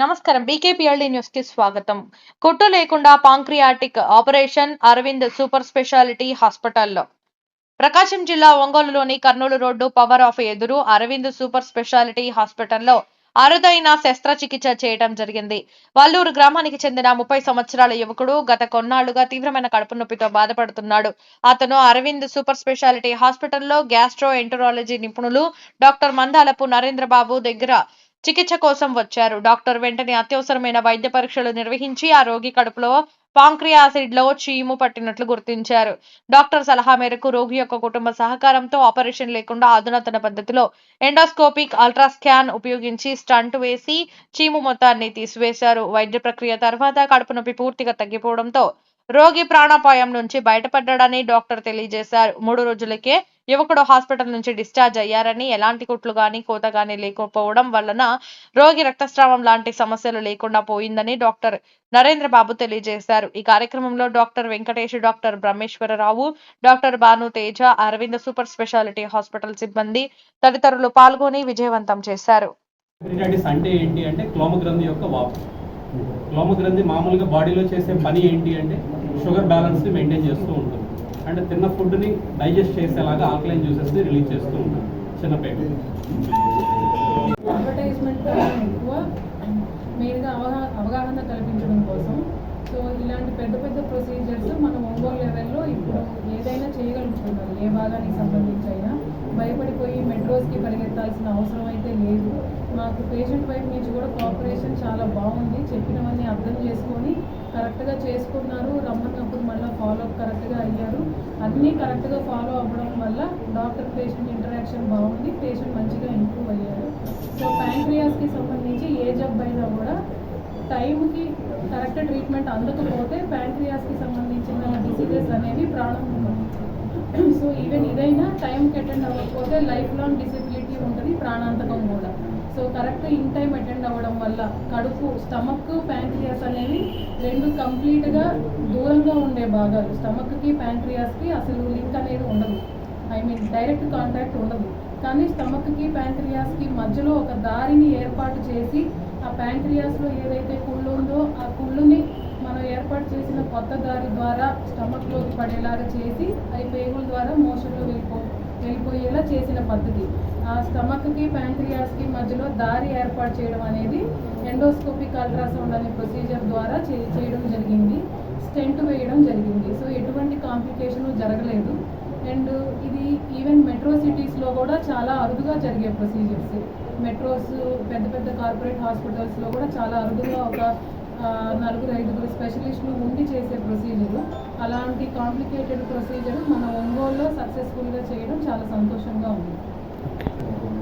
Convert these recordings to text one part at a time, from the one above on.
నమస్కారం. బీకేపీఎల్డీ న్యూస్కి స్వాగతం. కుట్టు లేకుండా pancreatic operation Arvind super speciality హాస్పిటల్లో. ప్రకాశం జిల్లా ఒంగోలులోని కర్నూలు రోడ్డు పవర్ ఆఫ్ ఎదురు అరవింద్ సూపర్ స్పెషాలిటీ హాస్పిటల్లో అరుదైన శస్త్రచికిత్స చేయడం జరిగింది. వల్లూరు గ్రామానికి చెందిన ముప్పై సంవత్సరాల యువకుడు గత కొన్నాళ్ళుగా తీవ్రమైన కడుపు నొప్పితో బాధపడుతున్నాడు. అతను అరవింద్ సూపర్ స్పెషాలిటీ హాస్పిటల్లో గ్యాస్ట్రో ఎంటరాలజీ నిపుణులు డాక్టర్ మందాలపు నరేంద్రబాబు దగ్గర చికిత్స కోసం వచ్చారు. డాక్టర్ వెంటనే అత్యవసరమైన వైద్య పరీక్షలు నిర్వహించి ఆ రోగి కడుపులో పాంక్రియాసిడ్లో చీము పట్టినట్లు గుర్తించారు. డాక్టర్ సలహా మేరకు రోగి యొక్క కుటుంబ సహకారంతో ఆపరేషన్ లేకుండా అధునాతన పద్ధతిలో ఎండోస్కోపిక్ అల్ట్రాస్కాన్ ఉపయోగించి స్టంట్ వేసి చీము మొత్తాన్ని తీసివేశారు. వైద్య ప్రక్రియ తర్వాత కడుపు నొప్పి పూర్తిగా తగ్గిపోవడంతో రోగి ప్రాణాపాయం నుంచి బయటపడ్డాడని డాక్టర్ తెలియజేశారు. మూడు రోజులకే యువకుడు హాస్పిటల్ నుంచి డిశ్చార్జ్ అయ్యారని ఎలాంటి కుట్లు గాని కోత గాని లేకపోవడం వలన రోగి రక్తస్రావం లాంటి సమస్యలు లేకుండా పోయిందని డాక్టర్ నరేంద్ర బాబు తెలియజేశారు. ఈ కార్యక్రమంలో doctor Venkatesh doctor Brahmeswararao doctor Bhanu Teja Aravind super speciality hospital సిబ్బంది తదితరులు పాల్గొని విజయవంతం చేశారు. అంటే ఏంటి అంటే క్లోమగ్రంథి యొక్క వాపు. క్లోమగ్రంథి మామూలుగా బాడీలో చేసే పని ఏంటి అంటే షుగర్ బ్యాలెన్స్ని మెయింటైన్ చేస్తూ ఉంటుంది. అంటే తిన్న ఫుడ్ని డైజెస్ట్ చేసేలాగా ఆల్కలైన్ జ్యూసెస్ని రిలీజ్ చేస్తూ ఉంటాం చిన్న పేరు అడ్వర్టైజ్మెంట్ ఎక్కువ మెయిన్గా అవగా అవగాహన కల్పించడం కోసం. సో ఇలాంటి పెద్ద పెద్ద ప్రొసీజర్స్ మనం ఒంగోలు లెవెల్లో ఇప్పుడు ఏదైనా చేయగలుగుతున్నారు ఏ భాగానికి సంబంధించి అయినా భయపడిపోయి మెట్రోస్కి పరిగెత్తాల్సిన అవసరం అయితే లేదు. మాకు పేషెంట్ వైపు నుంచి కూడా కోఆపరేషన్ చాలా బాగుంది. చెప్పినవన్నీ అర్థం చేసుకొని కరెక్ట్గా చేసుకున్నారు. రమ్మన్నప్పుడు మళ్ళీ ఫాలో అప్ కరెక్ట్గా అయ్యారు. అన్నీ కరెక్ట్గా ఫాలో అవ్వడం వల్ల డాక్టర్ పేషెంట్ ఇంటరాక్షన్ బాగుంది పేషెంట్ మంచిగా ఇంప్రూవ్ అయ్యారు. సో ప్యాంక్రియాస్కి సంబంధించి ఏ జబ్బు అయినా కూడా టైంకి కరెక్ట్ ట్రీట్మెంట్ అందకపోతే ప్యాంక్రియాస్కి సంబంధించిన డిసీజెస్ అనేవి ప్రాణం సో ఈవెన్ ఇదైనా టైంకి అటెండ్ అవ్వకపోతే లైఫ్ లాంగ్ డిసెబిలిటీ ఉంటుంది ప్రాణాంతకం ఉంటుంది so correct in time attend అవ్వడం వల్ల కడుపు స్టమక్ ప్యాంక్రియాస్ అనేవి రెండు కంప్లీట్గా దూరంగా ఉండే భాగాలు. స్టమక్కి ప్యాంక్రియాస్కి అసలు లింక్ అనేది ఉండదు. ఐ మీన్ డైరెక్ట్ కాంటాక్ట్ ఉండదు. కానీ స్టమక్కి ప్యాంక్రియాస్కి మధ్యలో ఒక దారిని ఏర్పాటు చేసి ఆ ప్యాంక్రియాస్లో ఏదైతే కుళ్ళు ఉందో ఆ కుళ్ళుని మనం ఏర్పాటు చేసిన కొత్త దారి ద్వారా స్టమక్లోకి పడేలాగా చేసి అవి పేగుల ద్వారా మోషన్లో వెళ్ళిపోతుంది వెళ్ళిపోయేలా చేసిన పద్ధతి. ఆ స్టమక్కి ప్యాంక్రియాస్కి మధ్యలో దారి ఏర్పాటు చేయడం అనేది ఎండోస్కోపిక్ అల్ట్రాసౌండ్ అనే ప్రొసీజర్ ద్వారా చే చేయడం జరిగింది. స్టెంట్ వేయడం జరిగింది. సో ఎటువంటి కాంప్లికేషన్ జరగలేదు. అండ్ ఇది ఈవెన్ మెట్రో సిటీస్లో కూడా చాలా అరుదుగా జరిగే ప్రొసీజర్స్. మెట్రోస్ పెద్ద పెద్ద కార్పొరేట్ హాస్పిటల్స్లో కూడా చాలా అరుదుగా ఒక నలుగురు ఐదుగురు స్పెషలిస్టులు ఉండి చేసే ప్రొసీజర్. అలాంటి కాంప్లికేటెడ్ ప్రొసీజర్ మన ఒంగోలులో సక్సెస్ఫుల్గా చేయడం చాలా సంతోషంగా ఉంది.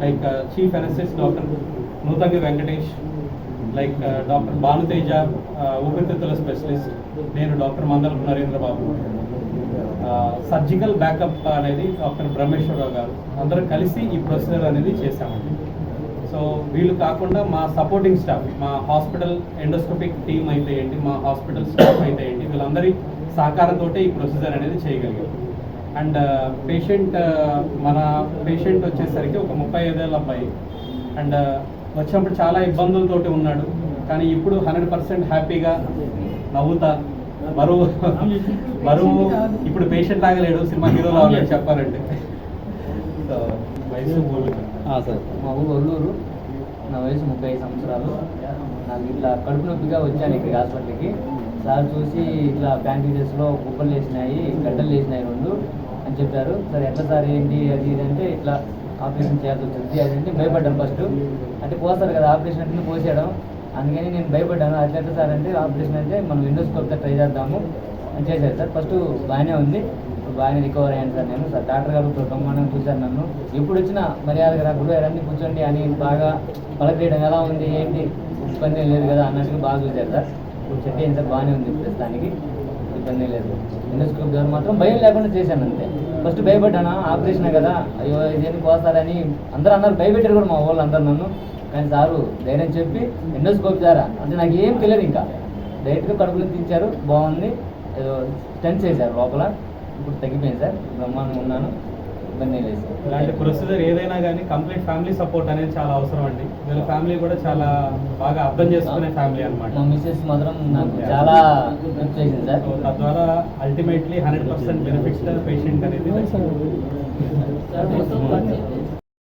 Like chief anaesthetist doctor Nuthagi Venkatesh like doctor Bhanuteja ఊపిరితిత్తుల స్పెషలిస్ట్ నేను doctor Mandalapu Narendra Babu surgical backup అనేది డాక్టర్ బ్రహ్మేశ్వరరావు గారు. అందరూ కలిసి ఈ ప్రొసీజర్ అనేది చేశామండి. సో వీళ్ళు కాకుండా మా సపోర్టింగ్ స్టాఫ్ మా హాస్పిటల్ ఎండోస్కోపిక్ టీమ్ అయితే ఏంటి మా హాస్పిటల్ స్టాఫ్ అయితే ఏంటి వీళ్ళందరి సహకారంతో ఈ ప్రొసీజర్ అనేది చేయగలిగాం అండ్ పేషెంట్ మన పేషెంట్ వచ్చేసరికి ఒక ముప్పై ఐదేళ్ళ అబ్బాయి. అండ్ uh, వచ్చినప్పుడు చాలా ఇబ్బందులతోటి ఉన్నాడు. కానీ ఇప్పుడు హండ్రెడ్ పర్సెంట్ హ్యాపీగా నవ్వుతా బరువు బరువు ఇప్పుడు పేషెంట్ లాగలేడు సినిమా హీరో లాగా చెప్పాలంటే. సో వయసు సార్. మా ఊరు ఒల్లూరు. నా వయసు ముప్పై ఐదు సంవత్సరాలు. నాకు ఇట్లా కడుపు నొప్పిగా వచ్చాను ఇక్కడ హాస్పిటల్కి. సార్ చూసి ఇట్లా ప్యాంటీరియస్లో గుబ్బలు వేసినాయి గడ్డలు వేసినాయి రెండు అని చెప్పారు. సార్ ఎట్లా సార్? ఏంటి? అది ఇది అంటే ఇట్లా ఆపరేషన్ చేయాల్సి వచ్చింది. అది అంటే భయపడ్డాను ఫస్ట్ అంటే పోస్తారు కదా ఆపరేషన్ అంటే పోసేయడం. అందుకని నేను భయపడ్డాను. అట్లా ఎట్లా సార్ అంటే ఆపరేషన్ అంటే మనం విండోస్కోప్తో ట్రై చేద్దాము అని చేశారు సార్. ఫస్ట్ బాగానే ఉంది. బాగానే రికవర్ అయ్యాను సార్ నేను. సార్ డాక్టర్ గారు బ్రహ్మాండంగా చూశారు నన్ను. ఎప్పుడు వచ్చినా మర్యాదగా నాకు గురువు అన్నీ కూర్చోండి అని బాగా పలకరేయడం ఎలా ఉంది? ఏంటి? ఇబ్బంది లేదు కదా అన్నట్టుగా బాగా చూశారు సార్. ఇప్పుడు చెట్టు అయింది సార్ బాగానే ఉంది ప్రస్తుతానికి ఇబ్బంది లేదు. ఎండోస్కోప్ ద్వారా మాత్రం భయం లేకుండా చేశాను అంతే. ఫస్ట్ భయపడ్డాను? ఆపరేషన్ కదా. అయ్యో ఇదేంటి పోస్తారని అందరూ అన్నారు. భయపెట్టారు కూడా మా వాళ్ళు అందరు నన్ను. కానీ సారు ధైర్యం చెప్పి ఎండోస్కోప్ ద్వారా అంటే నాకు ఏం తెలియదు ఇంకా. డైరెక్ట్గా కడుపులో తీయించారు. బాగుంది. ఏదో స్టెన్స్ చేశారు లోపల. ఇప్పుడు తగ్గిపోయింది సార్. బ్రహ్మాండంగా ఉన్నాను. ఇబ్బంది లేదు. సార్ ఇలాంటి ప్రొసీజర్ ఏదైనా కానీ కంప్లీట్ ఫ్యామిలీ సపోర్ట్ అనేది చాలా అవసరం అండి. వీళ్ళ ఫ్యామిలీ కూడా చాలా బాగా అర్థం చేసుకునే ఫ్యామిలీ మా అనమాట మిస్సెస్ మాత్రం నాకు చాలా హెల్ప్ చేసింది సార్. సో తద్వారా ultimately hundred percent benefit patient అనేది సార్